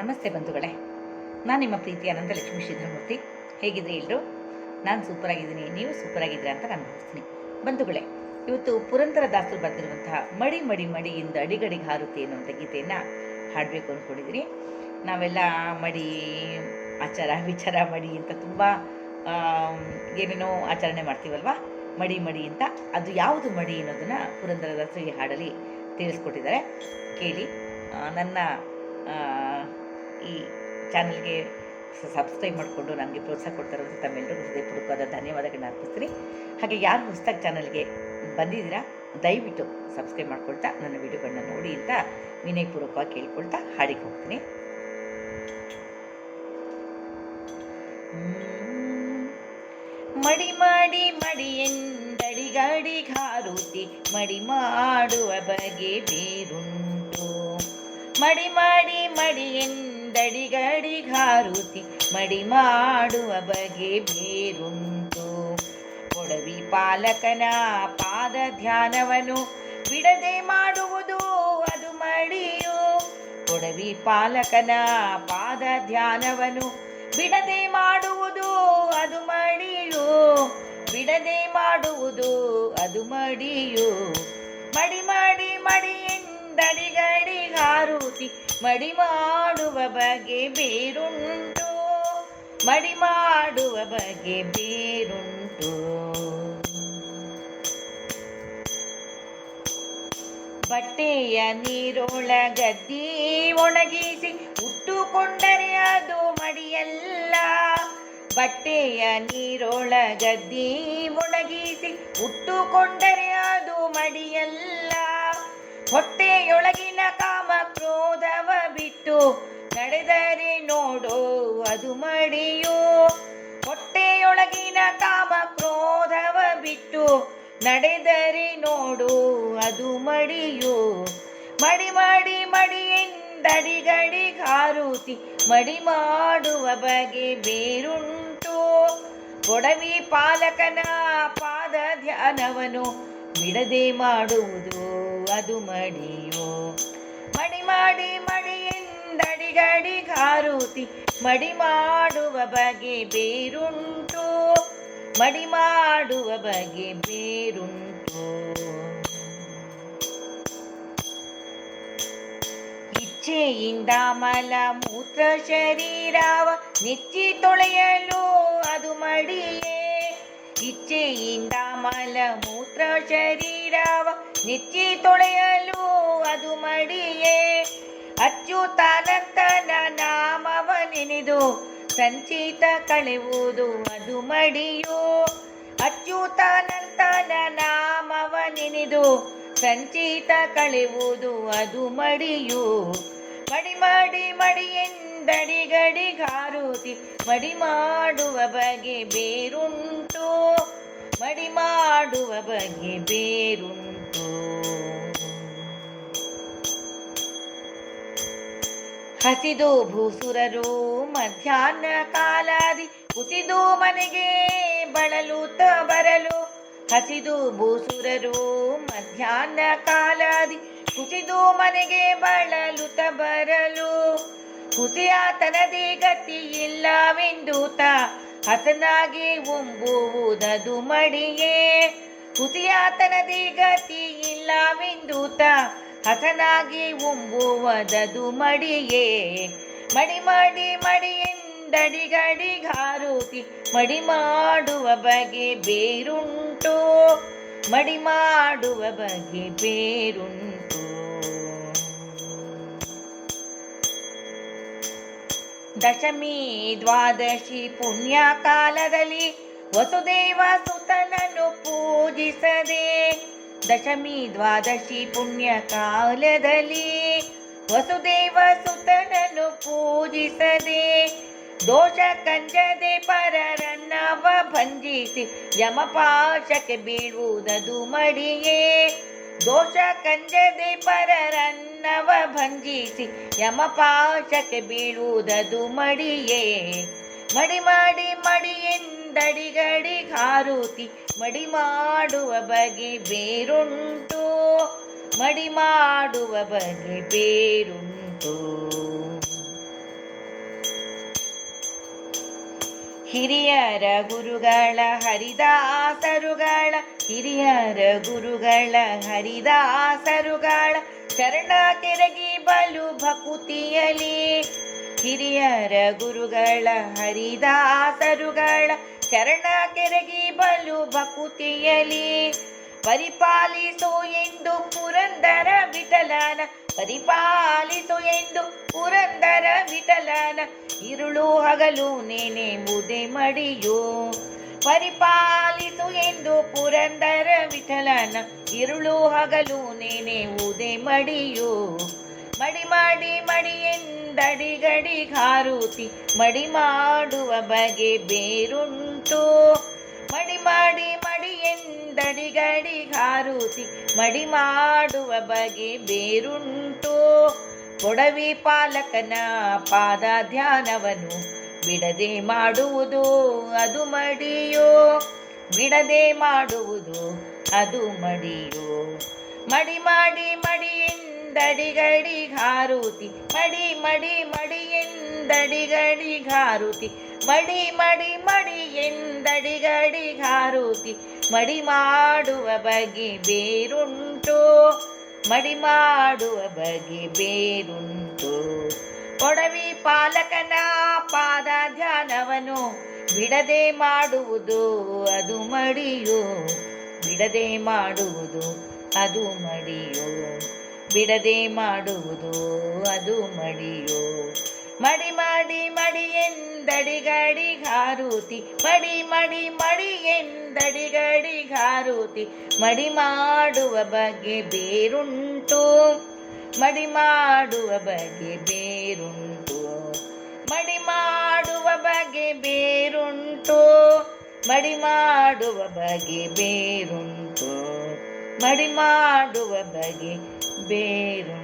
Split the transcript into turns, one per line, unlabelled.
ನಮಸ್ತೆ ಬಂಧುಗಳೇ. ನಾನು ನಿಮ್ಮ ಪ್ರೀತಿ ಅನಂತ ಲಕ್ಷ್ಮೀ ಶ್ರೀಧರಮೂರ್ತಿ ಹೇಗಿದ್ರಿ ಎಲ್ಲರೂ ನಾನು ಸೂಪರ್ ಆಗಿದ್ದೀನಿ ನೀವು ಸೂಪರ್ ಆಗಿದ್ದೀರಾ ಅಂತ ನಾನು ಭಾವಿಸ್ತೀನಿ. ಬಂಧುಗಳೇ, ಇವತ್ತು ಪುರಂದರ ದಾಸರು ಬರೆದಿರುವಂತಹ ಮಡಿ ಮಡಿ ಮಡಿಯಿಂದ ಅಡಿಗಡಿಗೆ ಹಾರುತ್ತೆ ಅನ್ನುವಂಥ ಗೀತೆಯನ್ನು ಹಾಡಬೇಕು ಅಂದ್ಕೊಂಡಿದ್ದೀನಿ ನಾವೆಲ್ಲ ಮಡಿ, ಆಚಾರ, ವಿಚಾರ, ಮಡಿ ಅಂತ ತುಂಬ ಏನೇನೋ ಆಚರಣೆ ಮಾಡ್ತೀವಲ್ವಾ? ಮಡಿ ಮಡಿ ಅಂತ. ಅದು ಯಾವುದು ಮಡಿ ಅನ್ನೋದನ್ನು ಪುರಂದರದಾಸರು ಈ ಹಾಡಲ್ಲಿ ತಿಳಿಸ್ಕೊಟ್ಟಿದ್ದಾರೆ. ಕೇಳಿ ನನ್ನ ಈ ಚಾನಲ್ಗೆ ಸಬ್ಸ್ಕ್ರೈಬ್ ಮಾಡಿಕೊಂಡು ನನಗೆ ಪ್ರೋತ್ಸಾಹ ಕೊಡ್ತಾರೋ ತಮ್ಮೆಲ್ಲರಿಗೂ ಹೃದಯಪೂರ್ವಕವಾದ ಧನ್ಯವಾದಗಳನ್ನ ಅರ್ಪಿಸ್ತೀನಿ. ಹಾಗೆ ಯಾರು ಹೊಸದಾಗಿ ಚಾನಲ್ಗೆ ಬಂದಿದ್ದೀರಾ, ದಯವಿಟ್ಟು ಸಬ್ಸ್ಕ್ರೈಬ್ ಮಾಡ್ಕೊಳ್ತಾ ನನ್ನ ವಿಡಿಯೋಗಳನ್ನ ನೋಡಿ ಅಂತ ವಿನಯಪೂರ್ವಕವಾಗಿ ಕೇಳ್ಕೊಳ್ತಾ ಹಾಡಿಗೆ ಹೋಗ್ತೀನಿ. ಮಡಿ ಮಾಡಿ ಮಡಿ ಎಂದಡಿಗಡಿ ಹಾರುತಿ ಮಡಿ ಮಾಡುವ ಬಗೆ ಬೇರುಂಟು. ಮಡಿ ಮಾಡಿ ಮಡಿ ಎಂದಡಿಗಡಿ ಹಾರುತಿ ಮಡಿ ಮಾಡುವ ಬಗೆ ಬೇರುಂಟು. ಕೊಡವಿ ಪಾಲಕನ ಪಾದ ಧ್ಯಾನವನು ಬಿಡದೆ ಮಾಡುವುದು ಅದು ಮಡಿಯು. ಕೊಡವಿ ಪಾಲಕನ ಪಾದ ಧ್ಯಾನವನು ಬಿಡದೆ ಮಾಡುವುದು ಅದು ಮಡಿಯು. ಬಿಡದೆ ಮಾಡುವುದು ಅದು ಮಡಿಯು. ಮಡಿ ಮಾಡಿ ಮಡಿ ಎಂದಡಿಗಡಿ ಹಾರುತಿ ಮಡಿ ಮಾಡುವ ಬಗೆ ಬೇರುಂಟು. ಮಡಿ ಮಾಡುವ ಬಗೆ ಬೇರುಂಟು. ಬಟ್ಟೆಯ ನೀರೊಳಗದ್ದಿ ಒಣಗಿಸಿ ಉಟ್ಟುಕೊಂಡರೆ ಅದು ಮಡಿಯಲ್ಲ. ಬಟ್ಟೆಯ ನೀರೊಳಗದ್ದಿ ಒಣಗಿಸಿ ಉಟ್ಟುಕೊಂಡರೆ ಅದು ಮಡಿಯಲ್ಲ. ಹೊಟ್ಟೆಯೊಳಗಿನ ಕಾಮ ಕ್ರೋಧವ ಬಿಟ್ಟು ನಡೆದರೆ ನೋಡು, ಅದು ಮಡಿಯೋ. ಹೊಟ್ಟೆಯೊಳಗಿನ ಕಾಮ ಕ್ರೋಧವ ಬಿಟ್ಟು ನಡೆದರೆ ನೋಡು, ಅದು ಮಡಿಯೋ. ಮಡಿ ಮಾಡಿ ಮಡಿ ಎಂದಡಿಗಡಿ ಹಾರುತಿ ಮಡಿ ಮಾಡುವ ಬಗೆ ಬೇರುಂಟು. ಕೊಡವಿ ಪಾಲಕನ ಪಾದ ಧ್ಯಾನವನು ಬಿಡದೆ ಮಾಡುವುದು. ಅದು ಮಡಿಯೋ ಮಡಿ ಮಾಡಿ ಮಡಿಯಿಂದಡಿಗಡಿ ಕಾರುತಿ. ಮಡಿ ಮಾಡುವ ಬಗೆ ಬೇರುಂಟು. ಮಡಿ ಮಾಡುವ ಬಗೆ ಬೇರುಂಟು. ಇಚ್ಛೆಯಿಂದ ಮಲ ಮೂತ್ರ ಶರೀರವ. ನೆಚ್ಚಿ ತೊಳೆಯಲು ಅದು ಮಡಿಯೇ. ಇಚ್ಛೆಯಿಂದ ಮಲ ಮೂತ್ರ ಶರೀರವ ನಿಚ್ಚಿ ತೊಳೆಯಲು ಅದು ಮಡಿಯೇ. ಅಚ್ಚುತಾನಂತನ ನಾಮವ ನೆನೆದು ಸಂಚಿತ ಕಳೆಯುವುದು ಅದು ಮಡಿಯೋ. ಅಚ್ಯುತಾನಂತನ ನಾಮವ ನೆನೆದು ಸಂಚಿತ ಕಳೆಯುವುದು ಅದು ಮಡಿಯು. ಮಡಿ ಮಾಡಿ ಎಂದಡಿಗಡಿ ಕಾರುತಿ ಮಡಿ ಮಾಡುವ ಬಗೆ ಬೇರುಂಟು ಮಡಿ ಮಾಡುವ ಬಗೆ ಬೇರುಂಟು. ಹಸಿದು ಭೂಸುರರು ಮಧ್ಯಾಹ್ನ ಕಾಲಾದಿ, ಕುಸಿದು ಮನೆಗೆ ಬಳಲುತ್ತ ಬರಲು. ಹಸಿದು ಭೂಸುರರು ಮಧ್ಯಾಹ್ನ ಕಾಲಾದಿ ಕುಸಿದು ಮನೆಗೆ ಬಳಲುತ ಬರಲು. ಹುಸಿಯಾತನದೇ ಗತಿ ಇಲ್ಲವೆಂದೂತ ಹಸನಾಗಿ ಒಂಬುವುದದು ಮಡಿಯೇ. ಹುಸಿಯಾತನದೇ ಗತಿ ತ ಹಸನಾಗಿ ಒಂಬುವುದದು ಮಡಿಯೇ. ಮಡಿ ಮಾಡಿ ಮಡಿ ಎಂದಡಿಗಡಿ ಹಾರುತಿ ಮಡಿ ಮಾಡುವ ಬಗೆ ಬೇರುಂಟು. ಮಡಿ ಮಾಡುವ ಬಗೆ ಬೇರುಂಟು. ದಶಮಿ ದ್ವಾದಶಿ ಪುಣ್ಯ ಕಾಲದಲ್ಲಿ ವಸುದೇವ ಸುತನನ್ನು ಪೂಜಿಸದೆ, ದಶಮಿ ದ್ವಾದಶಿ ಪುಣ್ಯ ಕಾಲದಲ್ಲಿ ವಸುದೇವ ಸುತನನ್ನು ಪೂಜಿಸದೆ, ದೋಷ ಕಂಜದೆ ಪರರನ್ನವ ಭಂಜಿಸಿ ಯಮಪಾಶಕ್ಕೆ ಬೀಳುವುದದು ಮಡಿಯೇ, ದೋಷ ಕಂಜದೆ ಮುನ್ನವ ಭಂಜಿಸಿ ಯಮಪಾಶಕ್ಕೆ ಬೀಳುವುದದು ಮಡಿಯೇ. ಮಡಿ ಮಾಡಿ ಮಡಿಯಿಂದಡಿಗಡಿ ಹಾರುತಿ ಮಡಿ ಮಾಡುವ ಬಗೆ ಬೇರುಂಟು. ಮಡಿ ಮಾಡುವ ಬಗೆ ಬೇರುಂಟು. ಹಿರಿಯರ ಗುರುಗಳ ಹರಿದಾಸರುಗಳ, ಹಿರಿಯರ ಗುರುಗಳ ಹರಿದಾಸರುಗಳ ಚರಣ ಕೆರಗಿ ಬಲು ಭಕುತಿಯಲಿ. ಹಿರಿಯರ ಗುರುಗಳ, ಹರಿದಾಸರುಗಳ ಚರಣ ಕೆರಗಿ ಬಲು ಭಕುತಿಯಲಿ. ಪರಿಪಾಲಿಸು ಎಂದು ಪುರಂದರ ವಿಠಲನ, ಪರಿಪಾಲಿಸು ಎಂದು ಪುರಂದರ ವಿಠಲನ. ಇರುಳು ಹಗಲು, ನೆನೆ ಮುದೆ ಮಡಿಯೋ. ಪರಿಪಾಲಿಸು ಎಂದು ಪುರಂದರ ವಿಠಲನ ಇರುಳು ಹಗಲು ನೆನೆವುದೇ ಮಡಿಯೋ. ಮಡಿ ಮಾಡಿ ಮಡಿ ಎಂದಡಿಗಡಿ ಹಾರುತಿ, ಮಡಿ ಮಾಡುವ ಬಗೆ ಬೇರುಂಟು. ಮಡಿ ಮಾಡಿ ಮಡಿ ಎಂದಡಿಗಡಿ ಹಾರುತಿ, ಮಡಿ ಮಾಡುವ ಬಗೆ ಬೇರುಂಟು. ಕೊಡವಿ ಪಾಲಕನ ಪಾದ ಧ್ಯಾನವನ್ನು ಬಿಡದೆ ಮಾಡುವುದು ಅದು ಮಡಿಯೋ? ಬಿಡದೆ ಮಾಡುವುದು ಅದು ಮಡಿಯೋ? ಮಡಿ ಮಾಡಿ ಮಡಿಯಿಂದಡಿಗಡಿ ಹಾರುತಿ. ಮಡಿ ಮಡಿ ಮಡಿಯಿಂದಡಿಗಡಿ ಹಾರುತಿ. ಮಡಿ ಮಡಿ ಮಡಿ ಎಂದಡಿಗಡಿ ಹಾರುತಿ. ಮಡಿ ಮಾಡುವ ಬಗೆ ಬೇರುಂಟು? ಮಡಿ ಮಾಡುವ ಬಗೆ ಬೇರುಂಟು? ಕೊಡವಿ ಪಾಲಕನ ಪಾದ ಧ್ಯಾನವನು. ಬಿಡದೆ ಮಾಡುವುದು ಅದು ಮಡಿಯೋ. ಬಿಡದೆ ಮಾಡುವುದು ಅದು ಮಡಿಯೋ. ಬಿಡದೆ ಮಾಡುವುದು ಅದು ಮಡಿಯೋ. ಮಡಿ ಮಾಡಿ ಮಡಿ ಎಂದಡಿಗಡಿ ಹಾರುತಿ ಮಡಿ ಮಡಿ ಮಡಿ ಎಂದಡಿಗಡಿ ಹಾರುತಿ ಮಡಿ ಮಾಡುವ ಬಗ್ಗೆ ಬೇರುಂಟು. ಮಡಿ ಮಾಡುವ ಬಗೆ ಬೇರುಂಟು. ಮಡಿ ಮಾಡುವ ಬಗೆ ಬೇರುಂಟು. ಮಡಿ ಮಾಡುವ ಬಗೆ ಬೇರುಂಟು. ಮಡಿ ಮಾಡುವ ಬಗೆ ಬೇರುಂಟು.